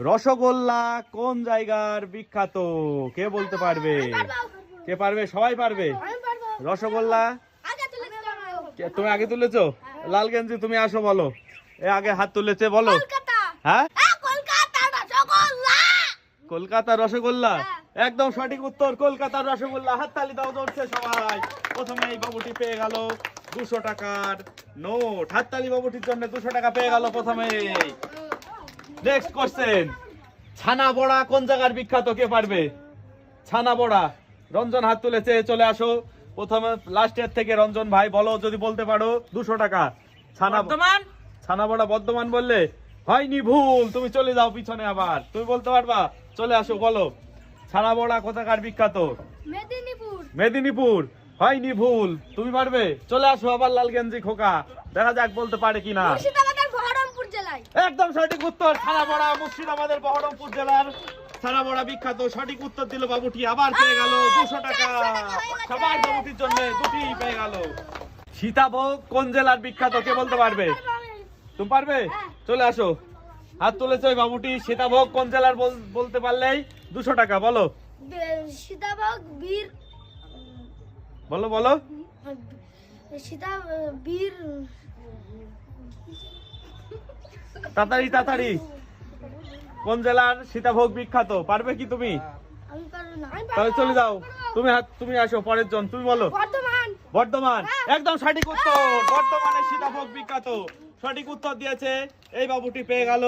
রসগোল্লা কোন জায়গার বিখ্যাত? কে বলতে পারবে? কে পারবে? সবাই পারবে? রসগোল্লা? কে- তুমি আগে তুলেছো? লাল গেঞ্জি তুমি আসো বলো। এ আগে হাত তুলেছে বলো। হ্যাঁ? কলকাতা রসগোল্লা। একদম সঠিক উত্তর কলকাতার রসগোল্লা। হাততালি দাও দৌড়ছে সবাই। প্রথমে এই বাবুটি পেয়ে গেল দুশো টাকার নোট। হাততালি বাবুটির জন্য দুশো টাকা পেয়ে গেল প্রথমে নেক্সট কোশ্চেন ছানা বড়া কোন জায়গার বিখ্যাত? কে পারবে? ছানা বড়া। রঞ্জন হাত তুলেছে চলে আসো। প্রথমে লাস্টের থেকে রঞ্জন ভাই বলো যদি বলতে পারো দুশো টাকা। ছানা বর্ধমান? ছানা বড়া বর্ধমান বললে হয়নি ভুল তুমি চলে যাও পিছনে আবার। তুমি বলতে পারবা? চলে আসো বলো। ছানা বড়া কোথাকার বিখ্যাত? মেদিনীপুর। মেদিনীপুর। হয়নি ভুল তুমি পারবে? চলে আসো আবার লাল গেঞ্জি খোকা। দেখা যাক বলতে পারে কিনা। একদম সঠিক উত্তর ছানা বড়া মুর্শিদাবাদের বহরমপুর জেলার ছানা বড়া বিখ্যাত সঠিক উত্তর দিল বাবুটি আবার পেয়ে গেল দুশো টাকা। সবার বাবুটির জন্য দুটি পেয়ে গেল। সীতাভোগ কোন জেলার বিখ্যাত কে বলতে পারবে? তুমি পারবে? চলে আসো। হাত তুলেছে ওই বাবুটি সীতাভোগ কোন জেলার বল- বলতে পারলেই দুশো টাকা বলো। সীতাভোগ বীর বলো বলো। সীতা বীর তাড়াতাড়ি তাড়াতাড়ি কোন জেলার সীতাভোগ বিখ্যাত পারবে কি তুমি তাহলে চলে যাও তুমি হাত তুমি আসো পরের জন তুমি বলো বর্ধমান একদম সঠিক উত্তর বর্তমানে সীতাভোগ বিখ্যাত সঠিক উত্তর দিয়েছে এই বাবুটি পেয়ে গেল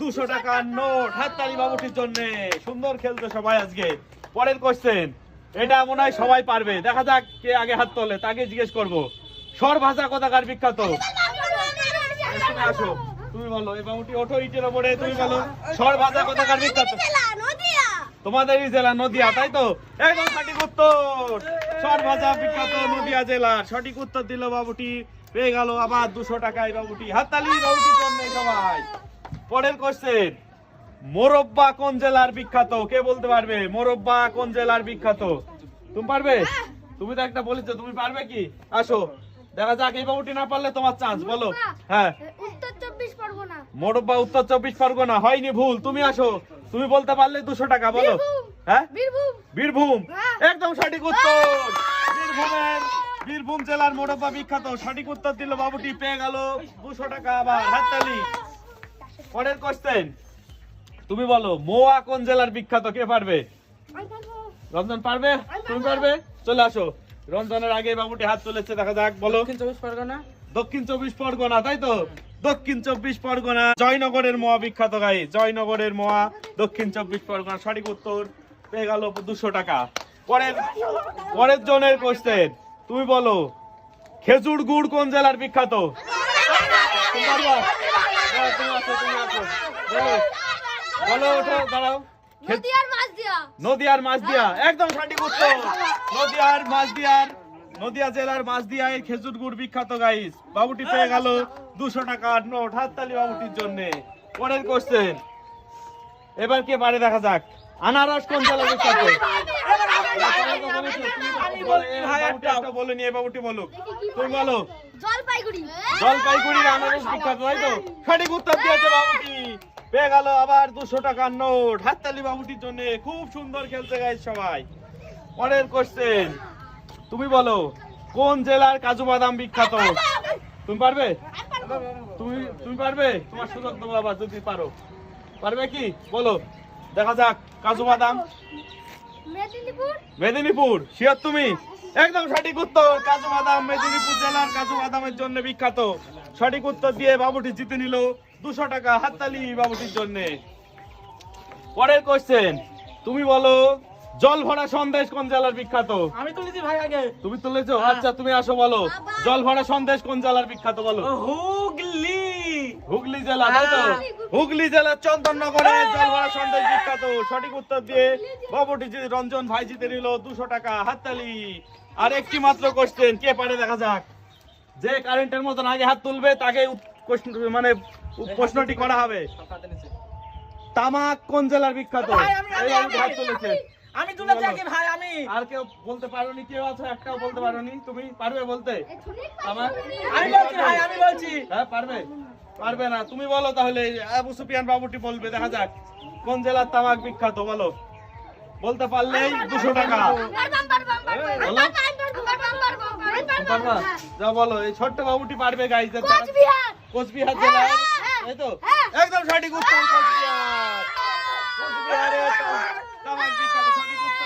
দুশো টাকার নোট হাততালি বাবুটির জন্য সুন্দর খেলছে সবাই আজকে পরের কোশ্চেন এটা মনে হয় সবাই পারবে দেখা যাক কে আগে হাত তোলে তাকে জিজ্ঞেস করব সর ভাষা কোথাকার বিখ্যাত আসো তুমি বলো এই বাবুটি ওঠো ইটের ওপরে তুমি বলো সর ভাষা কোথাকার বিখ্যাত তোমাদেরই জেলা নদিয়া তাই তো? একদম সঠিক উত্তর। সরভাজা বিখ্যাত নদিয়া জেলার সঠিক উত্তর দিল বাবুটি। পেয়ে গেল আবার দুশো টাকায় বাবুটি। হাততালি বাবুটির জন্য সবাই। পরের কোশ্চেন মোরব্বা কোন জেলার বিখ্যাত? কে বলতে পারবে? মোরব্বা কোন জেলার বিখ্যাত? তুমি পারবে? তুমি তো একটা বলেছ তুমি পারবে কি? আসো দেখা যাক এই বাবুটি না পারলে তোমার চান্স বলো। হ্যাঁ। মোরব্বা উত্তর চব্বিশ পরগনা হয়নি ভুল তুমি আসো। তুমি বলতে পারলে দুশো টাকা বলো। বীরভূম। হ্যাঁ? বীরভূম। বীরভূম হ্যাঁ। একদম সঠিক উত্তর। বীরভূমের বীরভূম জেলার মোরব্বা বিখ্যাত সঠিক উত্তর দিল বাবুটি পেয়ে গেল দুশো টাকা আবার হাততালি। পরের কোশ্চেন তুমি বলো মোয়া কোন জেলার বিখ্যাত কে পারবে? আমি রঞ্জন পারবে? তুমি পারবে? চলে আসো। রঞ্জনের আগে বাবুটি হাত তুলেছে দেখা যাক বলো। দক্ষিণ চব্বিশ পরগনা। দক্ষিণ চব্বিশ পরগনা তাই তো? দক্ষিণ চব্বিশ পরগনা জয়নগরের মোয়া বিখ্যাত গাই জয়নগরের মোয়া দক্ষিণ চব্বিশ পরগনা সঠিক উত্তর পেয়ে গেল দুশো টাকা। পরের পরের জনের কোশ্চেন তুমি বলো খেজুর গুড় কোন জেলার বিখ্যাত। বলো ওঠো দাঁড়াও। নদিয়ার মাছ দিয়া। একদম সঠিক উত্তর। নদিয়ার মাছ দিয়ার। নদিয়া জেলার মাছ দিয়ায় খেজুর গুড় বিখ্যাত গাইস। বাবুটি পেয়ে গেল দুশো টাকার নোট হাততালি বাবুটির জন্য। পরের কোশ্চেন এবার কে পারে দেখা যাক? আনারস কোন জেলা বিখ্যাত? ভাই বাবুটি বলে নিয়ে বাবুটি বলো তুমি বলো। জলপাইগুড়ি। জলপাইগুড়ির আনারস বিখ্যাত তাই তো? সঠিক উত্তর দিয়েছে বাবুটি। পেয়ে গেল আবার দুশো টাকার নোট হাততালি বাবুটির জন্য। খুব সুন্দর খেলছে গাইজ সবাই। পরের কোশ্চেন তুমি বলো কোন জেলার কাজু বাদাম বিখ্যাত? তুমি পারবে? তুমি তুমি পারবে? তোমার সুযোগ দেবো আবার যদি পারো। পারবে কি? বলো দেখা যাক কাজু বাদাম। মেদিনীপুর? শিওর তুমি? একদম সঠিক উত্তর কাজু বাদাম মেদিনীপুর জেলার কাজু বাদামের জন্য বিখ্যাত। সঠিক উত্তর দিয়ে বাবুটি জিতে নিল দুশো টাকা হাততালি বাবুটির জন্য। পরের কোশ্চেন তুমি বলো জল ভরা সন্দেশ কোন জেলার বিখ্যাত? আমি তুলেছি ভাই আগে। তুমি তুলেছো? আচ্ছা তুমি আসো বলো। জল ভরা সন্দেশ কোন জেলার বিখ্যাত বলো। হুগলি। হুগলি জেলা তাই তো? হুগলি জেলার চন্দননগরে জলভরা সন্দেশ বিখ্যাত। সঠিক উত্তর দিয়ে বাবুটি জি- রঞ্জন ভাই জিতে নিল দুশো টাকা হাততালি। আর একটি মাত্র কোশ্চেন কে পারে দেখা যাক? যে কারেন্টের মতন আগে হাত তুলবে তাকে কোশ্চেন- মানে প্রশ্নটি করা হবে। তামাক কোন জেলার বিখ্যাত? হাত তুলেছে। আমি তুলেছি আগে ভাই আমি। আর কেউ বলতে পারোনি কেউ আছো একটাও বলতে পারোনি। তুমি পারবে বলতে? আমার আমি বলছি ভাই আমি বলছি। হ্যাঁ পারবে? পারবে না। তুমি বলো তাহলে আবু সুফিয়ান বাবুটি বলবে দেখা যাক। কোন জেলার তামাক বিখ্যাত বলো। বলতে পারলেই দুশো টাকা। বলো। যা বলো এই ছোট্ট বাবুটি পারবে গাইজদের কোচবিহার। কোচবিহার জেলার হ্যাঁ, হ্যাঁ, এই তো হ্যাঁ। একদম সঠিক উত্তর কোচবিহার। 啊